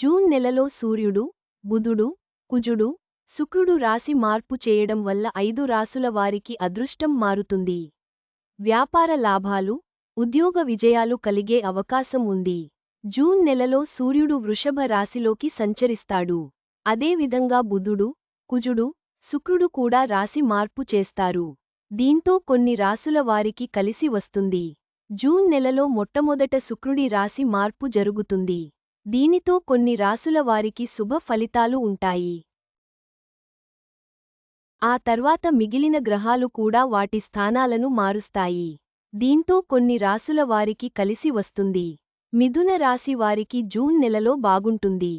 June నెలలో సూర్యుడు బుధుడు కుజుడు శుక్రుడు రాశి మార్పు చేయడం వల్ల ఐదు రాసుల వారికి అదృష్టం మారుతుంది. వ్యాపార లాభాలు ఉద్యోగ విజయాలు కలిగే అవకాశం ఉంది. జూన్ నెలలో సూర్యుడు వృషభ రాశిలోకి సంచరిస్తాడు. అదేవిధంగా బుధుడు కుజుడు శుక్రుడు కూడా రాశి మార్పు చేస్తారు. దీంతో కొన్ని రాసుల వారికి కలిసి వస్తుంది. జూన్ నెలలో మొట్టమొదట శుక్రుడి రాశి మార్పు జరుగుతుంది. దీనితో కొన్ని రాసుల వారికి శుభ ఫలితాలు ఉంటాయి. ఆ తర్వాత మిగిలిన గ్రహాలు కూడా వాటి స్థానాలను మారుస్తాయి. దీంతో కొన్ని రాసుల వారికి కలిసి వస్తుంది. మిథున రాశి వారికి జూన్ నెలలో బాగుంటుంది.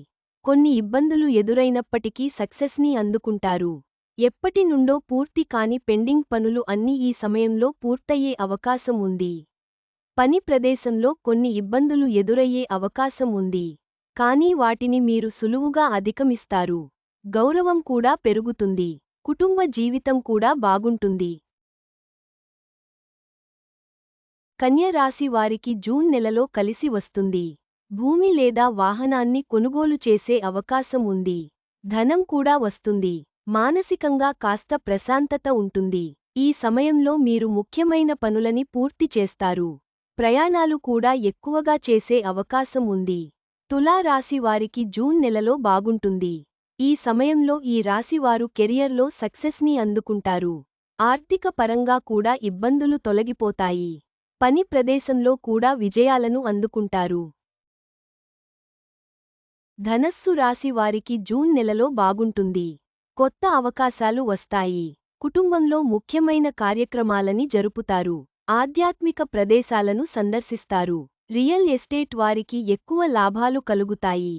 కొన్ని ఇబ్బందులు ఎదురైనప్పటికీ సక్సెస్ని అందుకుంటారు. ఎప్పటి నుండో పూర్తి కాని పెండింగ్ పనులు అన్నీ ఈ సమయంలో పూర్తయ్యే అవకాశం ఉంది. పని ప్రదేశంలో కొన్ని ఇబ్బందులు ఎదురయ్యే అవకాశం ఉంది. కానీ వాటిని మీరు సులువుగా అధిగమిస్తారు. గౌరవం కూడా పెరుగుతుంది. కుటుంబ జీవితం కూడా బాగుంటుంది. కన్యరాశి వారికి జూన్ నెలలో కలిసి వస్తుంది. భూమి లేదా వాహనాన్ని కొనుగోలు చేసే అవకాశం ఉంది. ధనం కూడా వస్తుంది. మానసికంగా కాస్త ప్రశాంతత ఉంటుంది. ఈ సమయంలో మీరు ముఖ్యమైన పనులని పూర్తి చేస్తారు. ప్రయాణాలు కూడా ఎక్కువగా చేసే అవకాశం ఉంది. తులా రాశి వారికి జూన్ నెలలో బాగుంటుంది. ఈ సమయంలో ఈ రాశివారు కెరియర్లో సక్సెస్ని అందుకుంటారు. ఆర్థిక పరంగా కూడా ఇబ్బందులు తొలగిపోతాయి. పని ప్రదేశంలో కూడా విజయాలను అందుకుంటారు. ధనస్సు రాశి వారికి జూన్ నెలలో బాగుంటుంది. కొత్త అవకాశాలు వస్తాయి. కుటుంబంలో ముఖ్యమైన కార్యక్రమాలని జరుపుతారు. ఆధ్యాత్మిక ప్రదేశాలను సందర్శిస్తారు. రియల్ ఎస్టేట్ వారికి ఎక్కువ లాభాలు కలుగుతాయి.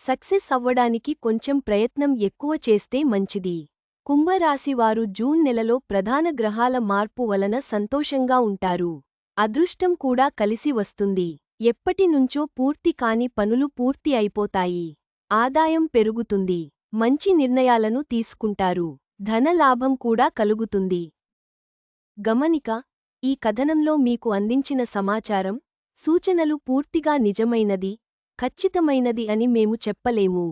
సక్సెస్ అవ్వడానికి కొంచెం ప్రయత్నం ఎక్కువ చేస్తే మంచిది. కుంభరాశివారు జూన్ నెలలో ప్రధాన గ్రహాల మార్పు వలన సంతోషంగా ఉంటారు. అదృష్టం కూడా కలిసి వస్తుంది. ఎప్పటినుంచో పూర్తి కాని పనులు పూర్తి అయిపోతాయి. ఆదాయం పెరుగుతుంది. మంచి నిర్ణయాలను తీసుకుంటారు. ధనలాభం కూడా కలుగుతుంది. గమనిక ఈ కథనంలో మీకు అందించిన సమాచారం సూచనలు పూర్తిగా నిజమైనది ఖచ్చితమైనది అని మేము చెప్పలేము.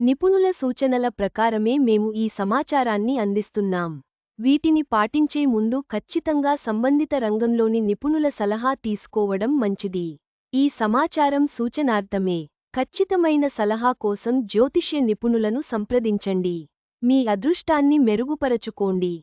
నిపుణుల సూచనల ప్రకారమే మేము ఈ సమాచారాన్ని అందిస్తున్నాం. వీటిని పాటించే ముందు ఖచ్చితంగా సంబంధిత రంగంలోని నిపుణుల సలహా తీసుకోవడం మంచిది. ఈ సమాచారం సూచనార్థమే. ఖచ్చితమైన సలహా కోసం జ్యోతిష్య నిపుణులను సంప్రదించండి. మీ అదృష్టాన్ని మెరుగుపరచుకోండి.